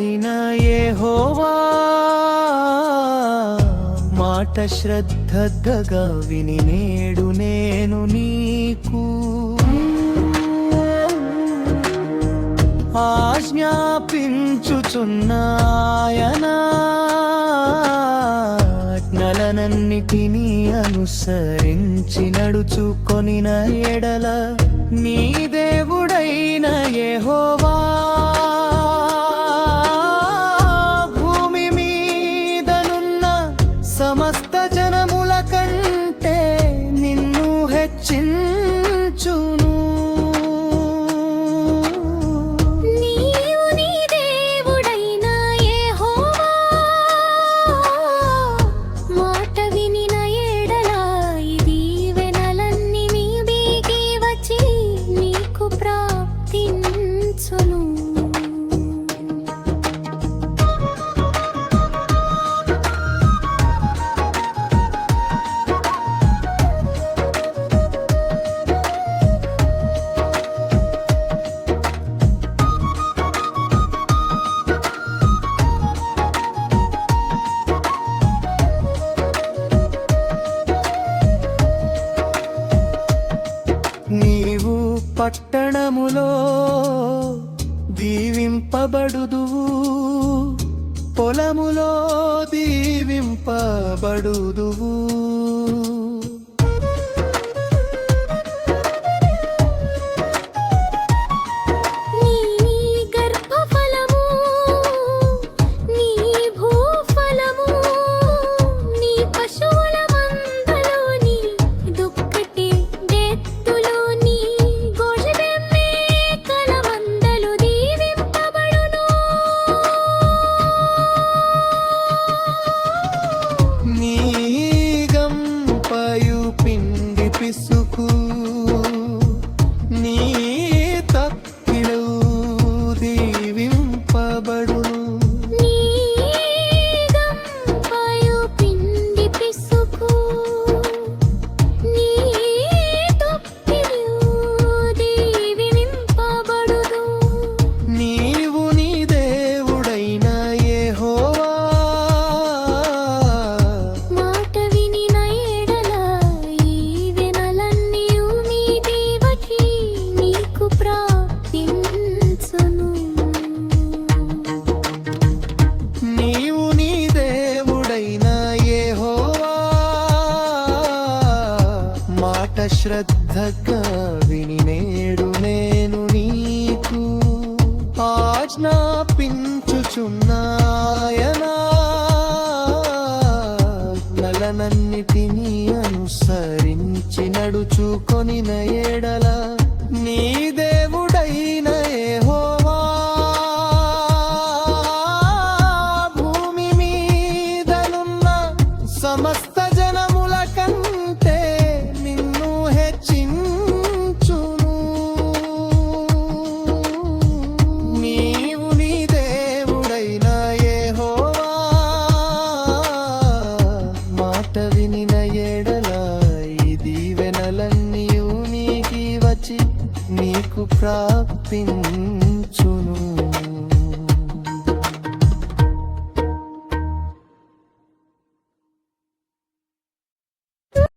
ఏ హోవా మాట శ్రద్ధగా విని నేడు నేను నీకు. ఆజ్ఞాపించుచున్నాయనా ఆజ్ఞలనన్నిటినీ అనుసరించి నడుచుకొనిన ఎడల నీ దేవుడైన ఏ హోవా పట్టణములో దీవింపబడుదువు. పొలములో దీవింపబడుదువు. isso. శ్రద్ధగా విని నేడు నేను నీకు ఆజ్ఞాపించుచున్నాయనా. నలనన్నిటినీ అనుసరించి నడుచుకొని ఎడల నీ దేవుడైన హోవా భూమి మీదనున్న సమస్త వినిన ఎడల ఈ నీకి వచ్చి నీకు ప్రాప్తించును.